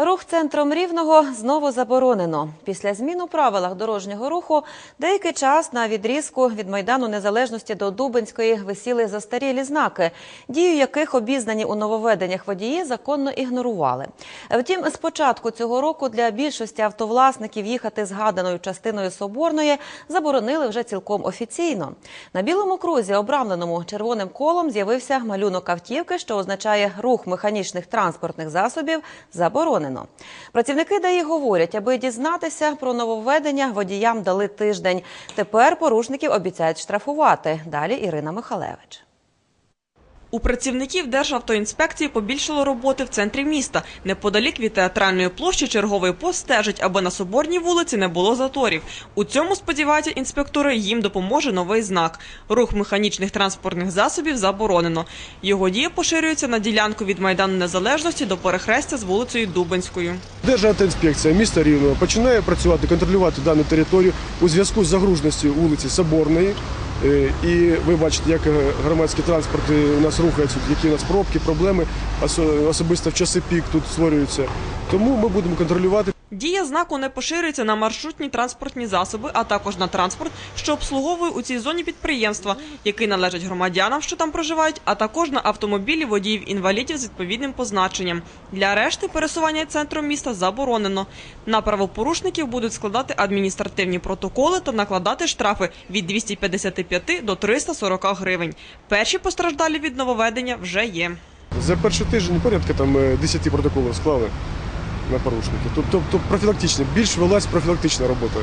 Рух центром рівного знову заборонено. Після змін у правилах дорожнього руху деякий час на відрізку від майдану незалежності до Дубинської висіли застарілі знаки, дію яких обізнані у нововведеннях водії законно ігнорували. Втім, з початку цього року для більшості автовласників їхати згаданою частиною соборної заборонили вже цілком офіційно. На білому крузі, обрамленому червоним колом, з'явився малюнок автівки, що означає рух механічних транспортних засобів заборонено. Працівники ДАІ говорять, аби дізнатися про нововведення, водіям дали тиждень. Тепер порушників обіцяють штрафувати. Далі Ірина Михалевич. У працівників Державтоінспекції побільшало роботи в центрі міста. Неподалік від театральної площі черговий пост стежить, аби на Соборній вулиці не було заторів. У цьому, сподіваються інспектори, їм допоможе новий знак. Рух механічних транспортних засобів заборонено. Його дія поширюється на ділянку від Майдану Незалежності до перехрестя з вулицею Дубинською. Державтоінспекція міста Рівного починає працювати, контролювати дану територію у зв'язку з загружністю вулиці Соборної. Е, І ви бачите, як громадські громадський транспорт е, у нас рухається, які у нас пробки, проблеми, особисто в часи пік тут створюються. Тому ми будемо контролювати. Дія знаку не поширюється на маршрутні транспортні засоби, а також на транспорт, що обслуговує у цій зоні підприємства, які належать громадянам, що там проживають, а також на автомобілі водіїв-інвалідів з відповідним позначенням. Для решти пересування центром міста заборонено. На правопорушників будуть складати адміністративні протоколи та накладати штрафи від 255 до 340 гривень. Перші постраждалі від нововведення вже є. За перший тиждень порядка там е, 10 протоколів склали на порушників. Тобто, тобто профілактичні, більш велась профілактична робота.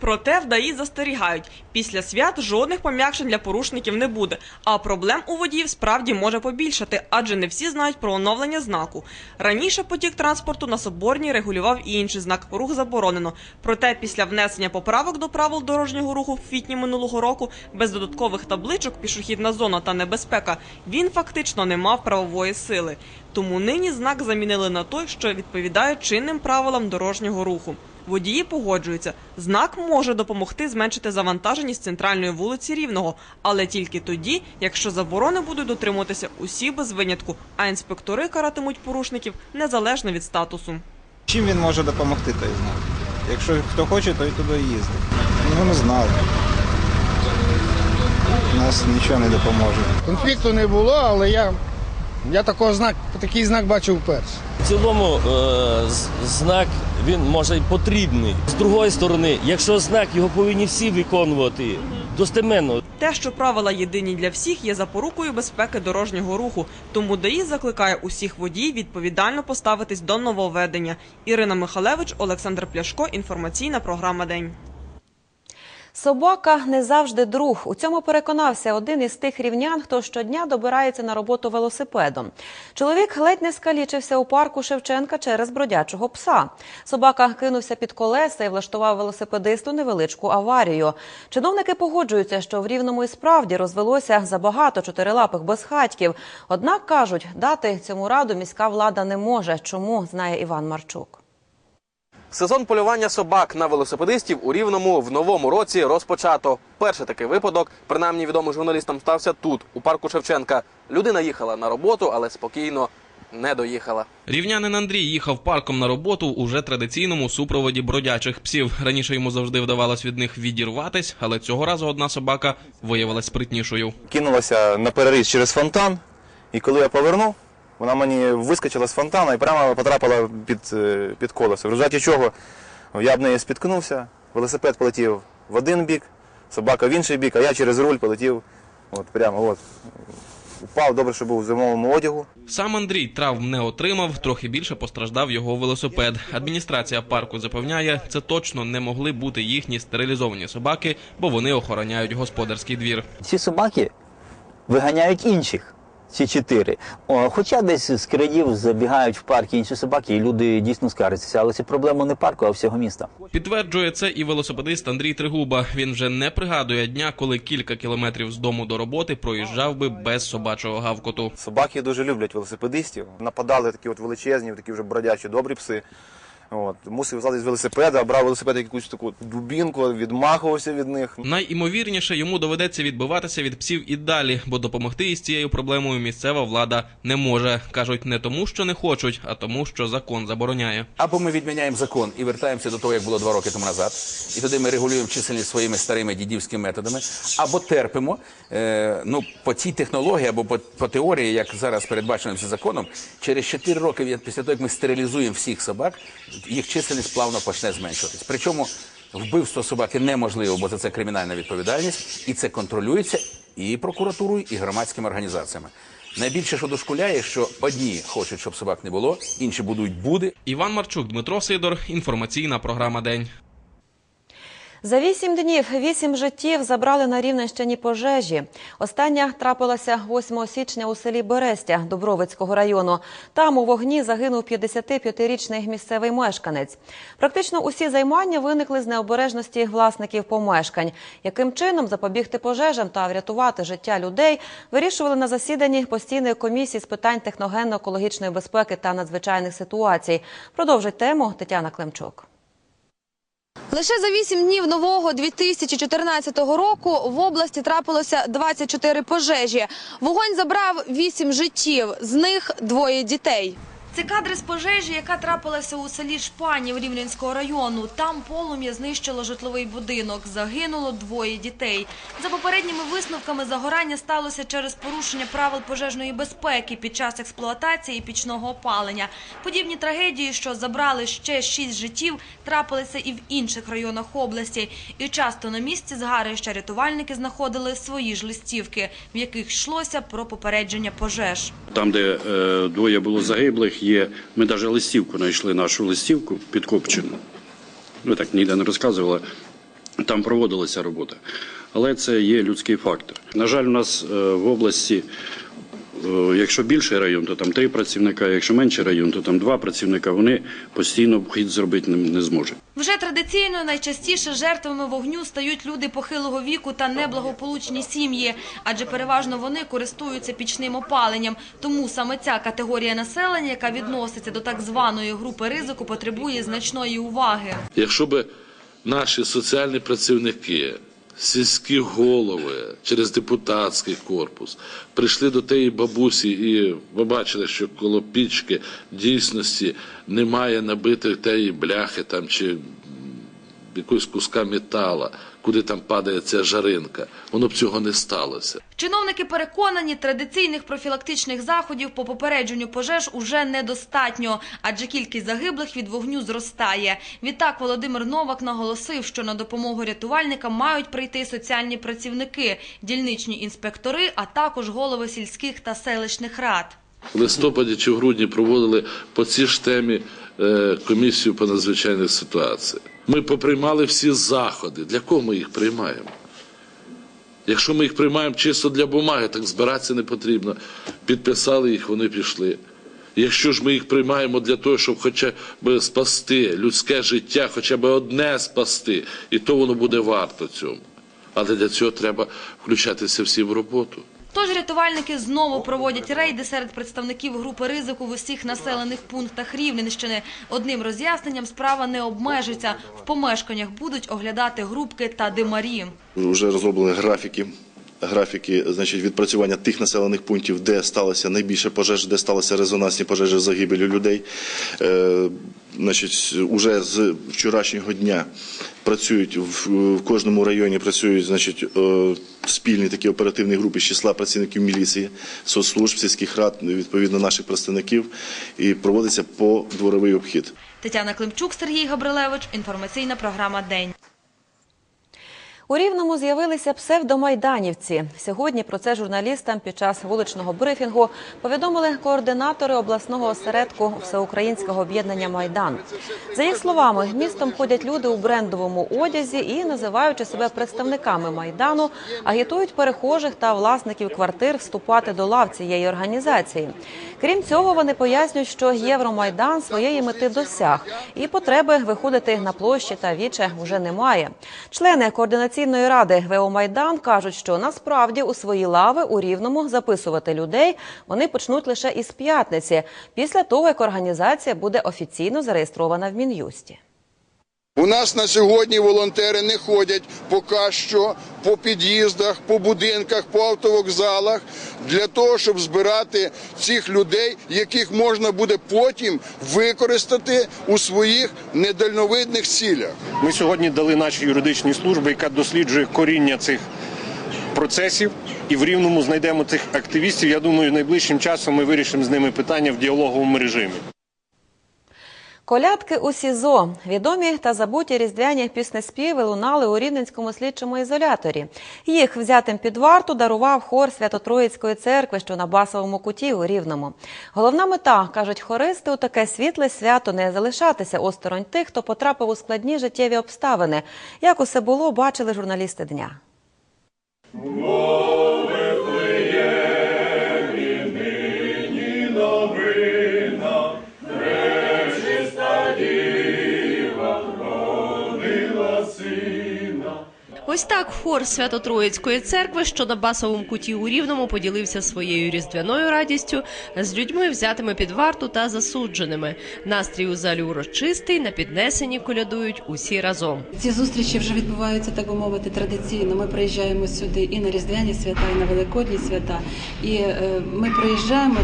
Проте в ДАІ застерігають, після свят жодних пом'якшень для порушників не буде, а проблем у водіїв справді може побільшати, адже не всі знають про оновлення знаку. Раніше потік транспорту на Соборній регулював і інший знак «Рух заборонено». Проте після внесення поправок до правил дорожнього руху в квітні минулого року без додаткових табличок «Пішохідна зона» та «Небезпека» він фактично не мав правової сили. Тому нині знак замінили на той, що відповідає чинним правилам дорожнього руху. Водії погоджуються, знак може допомогти зменшити завантаженість центральної вулиці Рівного, але тільки тоді, якщо заборони будуть дотримуватися усі без винятку, а інспектори каратимуть порушників незалежно від статусу. Чим він може допомогти, той знак? Якщо хто хоче, той туди їздить. Ну не знаю. Нас нічого не допоможе. Конфлікту не було, але я, я такого знак, такий знак бачив вперше. В цілому е, знак він може й потрібний. З другої сторони, якщо знак його повинні всі виконувати достеменно. Те, що правила єдині для всіх, є запорукою безпеки дорожнього руху. Тому ДАІ закликає усіх водіїв відповідально поставитись до нововведення. Ірина Михалевич, Олександр Пляшко. Інформаційна програма День. Собака не завжди друг. У цьому переконався один із тих рівнян, хто щодня добирається на роботу велосипедом. Чоловік ледь не скалічився у парку Шевченка через бродячого пса. Собака кинувся під колеса і влаштував велосипедисту невеличку аварію. Чиновники погоджуються, що в рівному і справді розвелося забагато чотирилапих безхатьків. Однак кажуть, дати цьому раду міська влада не може. Чому знає Іван Марчук. Сезон полювання собак на велосипедистів у Рівному в новому році розпочато. Перший такий випадок, принаймні відомий журналістам, стався тут, у парку Шевченка. Людина їхала на роботу, але спокійно не доїхала. Рівнянин Андрій їхав парком на роботу у вже традиційному супроводі бродячих псів. Раніше йому завжди вдавалось від них відірватись, але цього разу одна собака виявилась спритнішою. Кинулася на переріз через фонтан, і коли я повернув, вона мені вискочила з фонтана і прямо потрапила під, е, під колесо. В результаті чого я об неї спіткнувся, велосипед полетів в один бік, собака в інший бік, а я через руль полетів от, прямо от. Упав, добре, що був в зимовому одягу. Сам Андрій травм не отримав, трохи більше постраждав його велосипед. Адміністрація парку запевняє, це точно не могли бути їхні стерилізовані собаки, бо вони охороняють господарський двір. ці собаки виганяють інших. Ці чотири. О, хоча десь з країв забігають в парк інші собаки, і люди дійсно скаржаться. Але це проблема не парку, а всього міста. Підтверджує це і велосипедист Андрій Тригуба. Він вже не пригадує дня, коли кілька кілометрів з дому до роботи проїжджав би без собачого гавкоту. Собаки дуже люблять велосипедистів. Нападали такі от величезні, такі вже бродячі, добрі пси. От, мусив злазити з велосипеда, брав велосипед якусь таку дубінку, відмахувався від них. Найімовірніше йому доведеться відбиватися від псів і далі, бо допомогти із цією проблемою місцева влада не може. кажуть, не тому, що не хочуть, а тому, що закон забороняє. Або ми відміняємо закон і вертаємося до того, як було два роки тому назад, і тоді ми регулюємо чисельність своїми старими дідівськими методами, або терпимо е, ну, по цій технології, або по, по теорії, як зараз передбачено цим законом, через 4 роки після того, як ми стерилізуємо всіх собак, їх чисельність плавно почне зменшуватись. Причому вбивство собаки неможливо, бо за це кримінальна відповідальність, і це контролюється і прокуратурою, і громадськими організаціями. Найбільше, що дошкуляє, що одні хочуть, щоб собак не було, інші будують буди, Іван Марчук, Дмитро Сидор. Інформаційна програма День. За вісім днів вісім життів забрали на Рівненщині пожежі. Остання трапилася 8 січня у селі Берестя Дубровицького району. Там у вогні загинув 55-річний місцевий мешканець. Практично усі займання виникли з необережності власників помешкань. Яким чином запобігти пожежам та врятувати життя людей, вирішували на засіданні постійної комісії з питань техногенно-екологічної безпеки та надзвичайних ситуацій. Продовжить тему Тетяна Климчук. Лише за вісім днів нового 2014 року в області трапилося 24 пожежі. Вогонь забрав вісім життів, з них двоє дітей. Це кадри з пожежі, яка трапилася у селі Шпанів Рівненського району. Там полум'я знищило житловий будинок. Загинуло двоє дітей. За попередніми висновками загорання сталося через порушення правил пожежної безпеки під час експлуатації пічного опалення. Подібні трагедії, що забрали ще шість життів, трапилися і в інших районах області. І часто на місці згарища рятувальники знаходили свої ж листівки, в яких йшлося про попередження пожеж. Там, де е, двоє було загиблих, є. Ми навіть листівку знайшли нашу листівку підкопчену. Ну так ніде не розказували. Там проводилася робота. Але це є людський фактор. На жаль, у нас е, в області, якщо більший район, то там три працівника, якщо менший район, то там два працівника. Вони постійно вхід зробити не, не зможуть. Вже традиційно найчастіше жертвами вогню стають люди похилого віку та неблагополучні сім'ї, адже переважно вони користуються пічним опаленням. Тому саме ця категорія населення, яка відноситься до так званої групи ризику, потребує значної уваги. Якщо б наші соціальні працівники, сільські голови через депутатський корпус прийшли до тієї бабусі і побачили, що коло пічки дійсності немає набитої тієї бляхи там чи якогось куска метала, куди там падає ця жаринка, воно б цього не сталося. Чиновники переконані, традиційних профілактичних заходів по попередженню пожеж уже недостатньо, адже кількість загиблих від вогню зростає. Відтак Володимир Новак наголосив, що на допомогу рятувальникам мають прийти соціальні працівники, дільничні інспектори, а також голови сільських та селищних рад. В листопаді чи в грудні проводили по цій ж темі е, комісію по надзвичайних ситуаціях. Ми поприймали всі заходи. Для кого ми їх приймаємо? Якщо ми їх приймаємо чисто для бумаги, так збиратися не потрібно. Підписали їх, вони пішли. Якщо ж ми їх приймаємо для того, щоб хоча б спасти людське життя, хоча б одне спасти, і то воно буде варто цьому. Але для цього треба включатися всі в роботу. Тож рятувальники знову проводять рейди серед представників групи ризику в усіх населених пунктах Рівненщини. Одним роз'ясненням справа не обмежиться. В помешканнях будуть оглядати грубки та димарі. Вже розроблені графіки. Графіки, значить, відпрацювання тих населених пунктів, де сталося найбільше пожеж, де сталися резонансні пожежі з загибелю людей. Е, значить, уже з вчорашнього дня працюють в, кожному районі працюють, значить, е, спільні такі оперативні групи з числа працівників міліції, соцслужб, сільських рад, відповідно наших представників, і проводиться подворовий обхід. Тетяна Климчук, Сергій Габрилевич. Інформаційна програма День. У Рівному з'явилися псевдомайданівці. Сьогодні про це журналістам під час вуличного брифінгу повідомили координатори обласного осередку Всеукраїнського об'єднання Майдан. За їх словами, містом ходять люди у брендовому одязі і, називаючи себе представниками майдану, агітують перехожих та власників квартир вступати до лав цієї організації. Крім цього, вони пояснюють, що Євромайдан своєї мети досяг, і потреби виходити на площі та віче вже немає. Члени координаційної ради ВО Майдан кажуть, що насправді у свої лави у Рівному записувати людей вони почнуть лише із п'ятниці, після того як організація буде офіційно зареєстрована в Мін'юсті. У нас на сьогодні волонтери не ходять поки що по під'їздах, по будинках, по автовокзалах для того, щоб збирати цих людей, яких можна буде потім використати у своїх недальновидних цілях. Ми сьогодні дали нашій юридичній службі, яка досліджує коріння цих процесів, і в рівному знайдемо цих активістів. Я думаю, найближчим часом ми вирішимо з ними питання в діалоговому режимі. Колядки у СІЗО. Відомі та забуті різдвяні піснеспіви лунали у Рівненському слідчому ізоляторі. Їх взятим під варту дарував хор Свято-Троїцької церкви, що на Басовому куті у Рівному. Головна мета, кажуть хористи, у таке світле свято не залишатися осторонь тих, хто потрапив у складні життєві обставини. Як усе було, бачили журналісти дня. Ось так хор Свято-Троїцької церкви, що на басовому куті у Рівному поділився своєю різдвяною радістю з людьми, взятими під варту та засудженими. Настрій у залі урочистий, на піднесенні колядують усі разом. Ці зустрічі вже відбуваються, так би мовити, традиційно. Ми приїжджаємо сюди і на Різдвяні свята, і на Великодні свята. І е, ми приїжджаємо,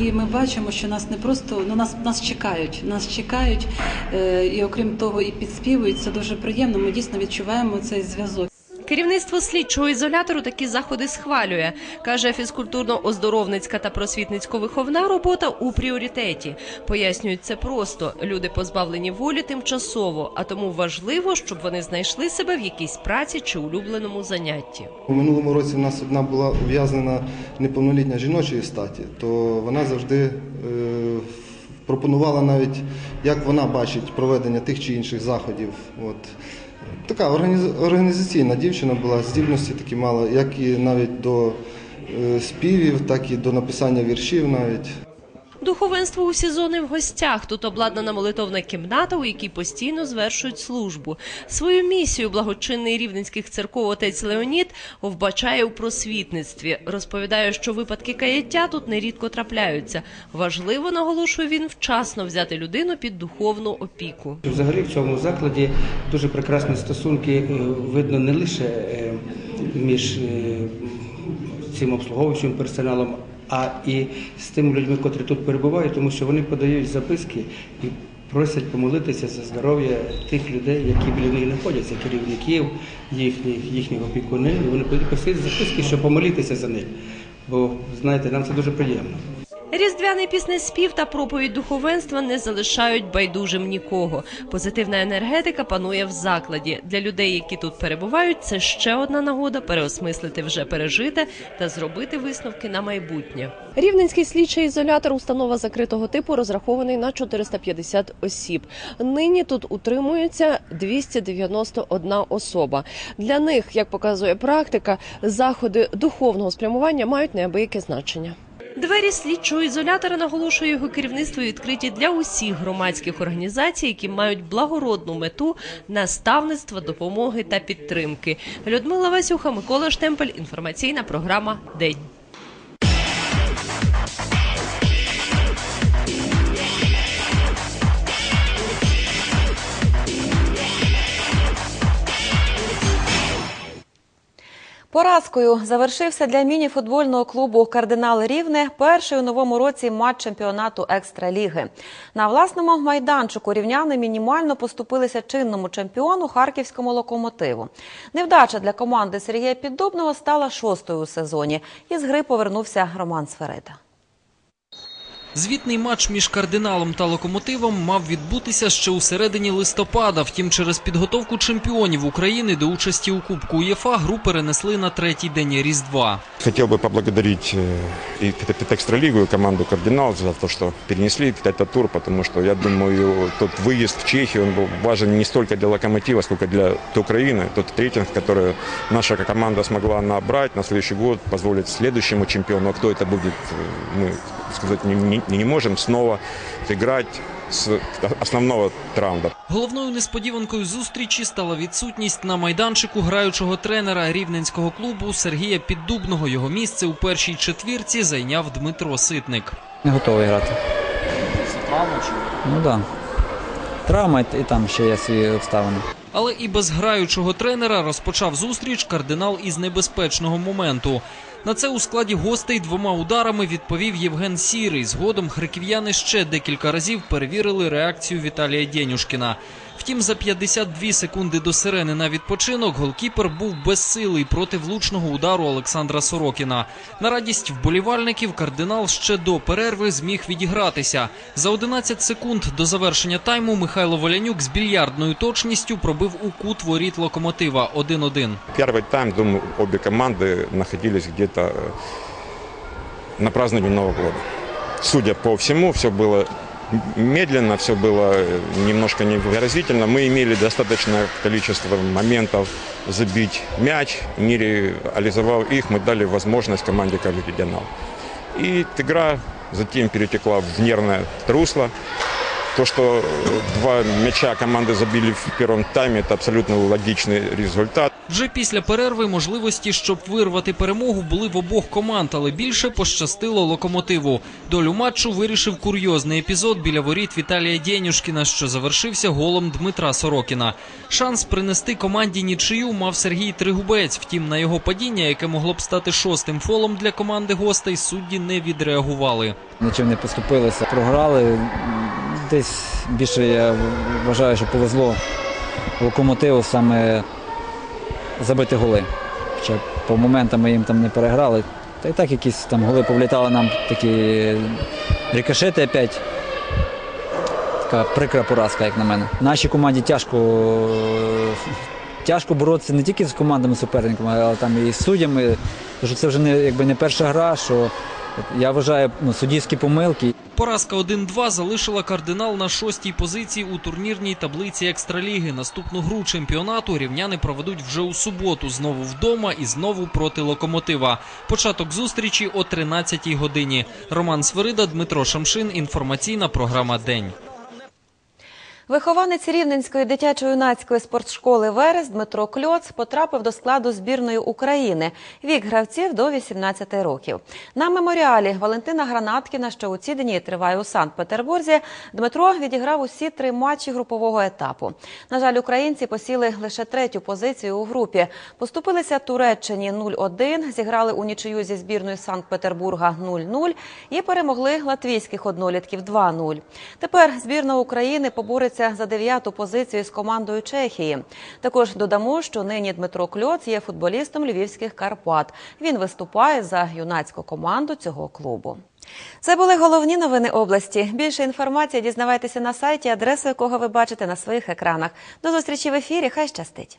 і ми бачимо, що нас не просто ну нас нас чекають. Нас чекають, е, і окрім того, і підспівують. Це дуже приємно. Ми дійсно відчуваємо цей зв'язок. Керівництво слідчого ізолятору такі заходи схвалює. Каже, фізкультурно-оздоровницька та просвітницько-виховна робота у пріоритеті. Пояснюють це просто. Люди позбавлені волі тимчасово, а тому важливо, щоб вони знайшли себе в якійсь праці чи улюбленому занятті. У минулому році в нас одна була ув'язнена неповнолітня жіночої статі, то вона завжди е, пропонувала навіть, як вона бачить проведення тих чи інших заходів. От. Така організ- організаційна дівчина була, здібності такі мала, як і навіть до е, співів, так і до написання віршів навіть. Духовенство у сезони в гостях. Тут обладнана молитовна кімната, у якій постійно звершують службу. Свою місію благочинний рівненських церков отець Леонід вбачає у просвітництві. Розповідає, що випадки каяття тут нерідко трапляються. Важливо, наголошує він, вчасно взяти людину під духовну опіку. Взагалі в цьому закладі дуже прекрасні стосунки е, видно не лише е, між е, цим обслуговуючим персоналом, а і з тими людьми, котрі тут перебувають, тому що вони подають записки і просять помолитися за здоров'я тих людей, які біля них знаходяться, керівників їхніх, їхніх опікунів. Вони писають записки, щоб помолитися за них. Бо знаєте, нам це дуже приємно. Різдвяний піснеспів та проповідь духовенства не залишають байдужим нікого. Позитивна енергетика панує в закладі. Для людей, які тут перебувають, це ще одна нагода переосмислити вже пережите та зробити висновки на майбутнє. Рівненський слідчий ізолятор установа закритого типу розрахований на 450 осіб. Нині тут утримується 291 особа. Для них, як показує практика, заходи духовного спрямування мають неабияке значення. Двері слідчого ізолятора наголошує його керівництво відкриті для усіх громадських організацій, які мають благородну мету наставництва, допомоги та підтримки. Людмила Васюха, Микола Штемпель. Інформаційна програма День. Поразкою завершився для міні-футбольного клубу Кардинал Рівне перший у новому році матч чемпіонату екстраліги. На власному майданчику рівняни мінімально поступилися чинному чемпіону харківському локомотиву. Невдача для команди Сергія Піддобного стала шостою у сезоні. Із гри повернувся Роман Сферита. Звітний матч між кардиналом та локомотивом мав відбутися ще у середині листопада. Втім, через підготовку чемпіонів України до участі у Кубку УЄФА гру перенесли на третій день Різдва. Хотел бы поблагодарить э, и Экстралигу, и команду «Кардинал» за то, что перенесли этот тур, потому что, я думаю, тот выезд в Чехию, он был важен не столько для «Локомотива», сколько для Украины. Тот рейтинг, который наша команда смогла набрать на следующий год, позволит следующему чемпиону, а кто это будет, э, мы сказать не, не- не можем, снова играть с основного раунда. Головною несподіванкою зустрічі стала відсутність на майданчику граючого тренера рівненського клубу Сергія Піддубного. Його місце у першій четвірці зайняв Дмитро Ситник. Не готовий грати. Травма чи Ну так. Да. Травма і і там ще є свої обставини. Але і без граючого тренера розпочав зустріч кардинал із небезпечного моменту. На це у складі гостей двома ударами відповів Євген Сірий. Згодом харків'яни ще декілька разів перевірили реакцію Віталія Дєнюшкіна. Втім, за 52 секунди до сирени на відпочинок голкіпер був безсилий проти влучного удару Олександра Сорокіна. На радість вболівальників кардинал ще до перерви зміг відігратися. За 11 секунд до завершення тайму Михайло Волянюк з більярдною точністю пробив у кут воріт локомотива 1-1. Первый тайм, думаю, обе команды находились где-то э, на праздновании Нового года. Судя по всему, все было медленно, все было э, немножко невыразительно. Мы имели достаточное количество моментов забить мяч. Не реализовав их, мы дали возможность команде «Кардинал». И игра затем перетекла в нервное русло. То, что э, два мяча команды забили в первом тайме, это абсолютно логичный результат. Вже після перерви можливості, щоб вирвати перемогу, були в обох команд, але більше пощастило локомотиву. Долю матчу вирішив курйозний епізод біля воріт Віталія Дєнюшкіна, що завершився голом Дмитра Сорокіна. Шанс принести команді нічию мав Сергій Тригубець. Втім, на його падіння, яке могло б стати шостим фолом для команди гостей, судді не відреагували. Нічим не поступилися. Програли. Десь більше я вважаю, що повезло локомотиву саме забити голи. Хоча по моментам ми їм там не переграли. Та й так якісь там голи повлітали нам такі рикошети опять. Така прикра поразка, як на мене. Нашій команді тяжко, тяжко боротися не тільки з командами суперниками, але там і з суддями. Тому що це вже не, якби не перша гра, що я вважаю ну, суддівські помилки. Поразка 1-2 залишила кардинал на шостій позиції у турнірній таблиці екстраліги. Наступну гру чемпіонату рівняни проведуть вже у суботу. Знову вдома і знову проти локомотива. Початок зустрічі о 13-й годині. Роман Свирида, Дмитро Шамшин. Інформаційна програма День. Вихованець Рівненської дитячо-юнацької спортшколи Верес Дмитро Кльоц потрапив до складу збірної України. Вік гравців до 18 років. На меморіалі Валентина Гранаткіна, що у ці дні триває у Санкт-Петербурзі, Дмитро відіграв усі три матчі групового етапу. На жаль, українці посіли лише третю позицію у групі. Поступилися Туреччині 0-1, зіграли у нічию зі збірною Санкт-Петербурга 0-0 і перемогли латвійських однолітків 2-0. Тепер збірна України побореться за дев'яту позицію з командою Чехії. Також додамо, що нині Дмитро Кльоц є футболістом львівських Карпат. Він виступає за юнацьку команду цього клубу. Це були головні новини області. Більше інформації дізнавайтеся на сайті, адресу якого ви бачите на своїх екранах. До зустрічі в ефірі. Хай щастить.